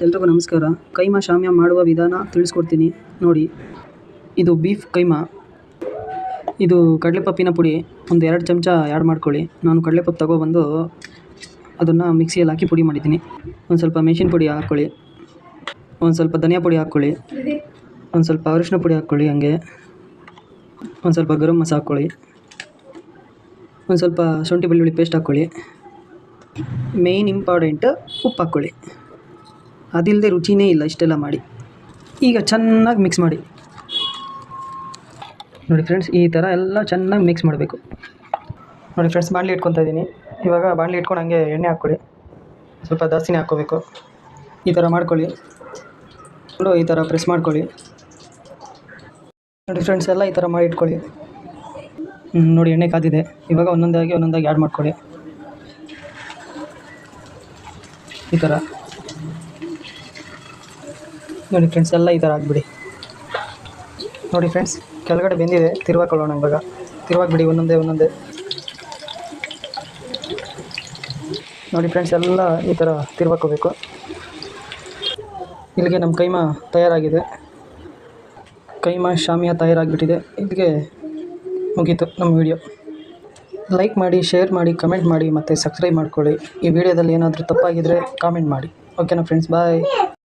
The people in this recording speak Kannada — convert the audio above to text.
ಎಲ್ರಿಗೂ ನಮಸ್ಕಾರ. ಕೈಮಾ ಶಾಮ್ಯ ಮಾಡುವ ವಿಧಾನ ತಿಳಿಸ್ಕೊಡ್ತೀನಿ. ನೋಡಿ, ಇದು ಬೀಫ್ ಕೈಮಾ. ಇದು ಕಡಲೆಪಪ್ಪಿನ ಪುಡಿ. ಒಂದು ಎರಡು ಚಮಚ ಆ್ಯಡ್ ಮಾಡ್ಕೊಳ್ಳಿ. ನಾನು ಕಡಲೆಪಪ್ಪು ತಗೊಬಂದು ಅದನ್ನು ಮಿಕ್ಸಿಯಲ್ಲಿ ಹಾಕಿ ಪುಡಿ ಮಾಡಿದ್ದೀನಿ. ಒಂದು ಸ್ವಲ್ಪ ಮೆಣಸಿನ ಪುಡಿ ಹಾಕ್ಕೊಳ್ಳಿ. ಒಂದು ಸ್ವಲ್ಪ ಧನಿಯಾ ಪುಡಿ ಹಾಕ್ಕೊಳ್ಳಿ. ಒಂದು ಸ್ವಲ್ಪ ಅರಿಶಿನ ಪುಡಿ ಹಾಕ್ಕೊಳ್ಳಿ ಹಂಗೆ. ಒಂದು ಸ್ವಲ್ಪ ಗರಂ ಮಸಾಲ ಹಾಕ್ಕೊಳ್ಳಿ. ಒಂದು ಸ್ವಲ್ಪ ಶುಂಠಿ ಬೆಳ್ಳುಳ್ಳಿ ಪೇಸ್ಟ್ ಹಾಕ್ಕೊಳ್ಳಿ. ಮೇಯ್ನ್ ಇಂಪಾರ್ಟೆಂಟ್ ಉಪ್ಪು ಹಾಕ್ಕೊಳ್ಳಿ. ಅದಿಲ್ಲದೆ ರುಚಿನೇ ಇಲ್ಲ ಇಷ್ಟೆಲ್ಲ ಮಾಡಿ. ಈಗ ಚೆನ್ನಾಗಿ ಮಿಕ್ಸ್ ಮಾಡಿ. ನೋಡಿ ಫ್ರೆಂಡ್ಸ್ ಈ ಥರ ಎಲ್ಲ ಚೆನ್ನಾಗಿ ಮಿಕ್ಸ್ ಮಾಡಬೇಕು. ನೋಡಿ ಫ್ರೆಂಡ್ಸ್ ಬಾಣಲಿ ಇಟ್ಕೊತಾ ಇದ್ದೀನಿ. ಇವಾಗ ಬಾಣಲಿ ಇಟ್ಕೊಂಡು ಹಂಗೆ ಎಣ್ಣೆ ಹಾಕ್ಕೊಳ್ಳಿ ಸ್ವಲ್ಪ ಜಾಸ್ತಿನೇ ಹಾಕ್ಕೋಬೇಕು. ಈ ಥರ ಮಾಡ್ಕೊಳ್ಳಿ. ನೋಡು, ಈ ಥರ ಪ್ರೆಸ್ ಮಾಡ್ಕೊಳ್ಳಿ. ನೋಡಿ ಫ್ರೆಂಡ್ಸ್ ಎಲ್ಲ ಈ ಥರ ಮಾಡಿ ಇಟ್ಕೊಳ್ಳಿ. ನೋಡಿ ಎಣ್ಣೆ ಕಾದಿದೆ. ಇವಾಗ ಒಂದೊಂದಾಗಿ ಒಂದೊಂದಾಗಿ ಆ್ಯಡ್ ಮಾಡ್ಕೊಳ್ಳಿ. ಈ ಥರ ನೋಡಿ ಫ್ರೆಂಡ್ಸ್ ಎಲ್ಲ ಈ ಥರ ಹಾಕ್ಬಿಡಿ ನೋಡಿ ಫ್ರೆಂಡ್ಸ್ ಕೆಳಗಡೆ ಬೆಂದಿದೆ ತಿರುವಾಕೊಳ್ಳೋಣ ಇವಾಗ. ತಿರುವಾಕ್ಬಿಡಿ ಒಂದೊಂದೇ ಒಂದೊಂದೇ. ನೋಡಿ ಫ್ರೆಂಡ್ಸ್ ಎಲ್ಲ ಈ ಥರ ತಿರುವಾಕೋಬೇಕು ಇಲ್ಲಿಗೆ ನಮ್ಮ ಕೈಮಾ ತಯಾರಾಗಿದೆ. ಕೈಮಾ ಶಾಮಿಯ ತಯಾರಾಗಿಬಿಟ್ಟಿದೆ. ಇಲ್ಲಿಗೆ ಮುಗೀತು ನಮ್ಮ ವಿಡಿಯೋ ಲೈಕ್ ಮಾಡಿ ಶೇರ್ ಮಾಡಿ ಕಮೆಂಟ್ ಮಾಡಿ ಮತ್ತು ಸಬ್ಸ್ಕ್ರೈಬ್ ಮಾಡ್ಕೊಳ್ಳಿ. ಈ ವಿಡಿಯೋದಲ್ಲಿ ಏನಾದರೂ ತಪ್ಪಾಗಿದ್ದರೆ ಕಾಮೆಂಟ್ ಮಾಡಿ. ಓಕೆನಾ ಫ್ರೆಂಡ್ಸ್ ಬಾಯ್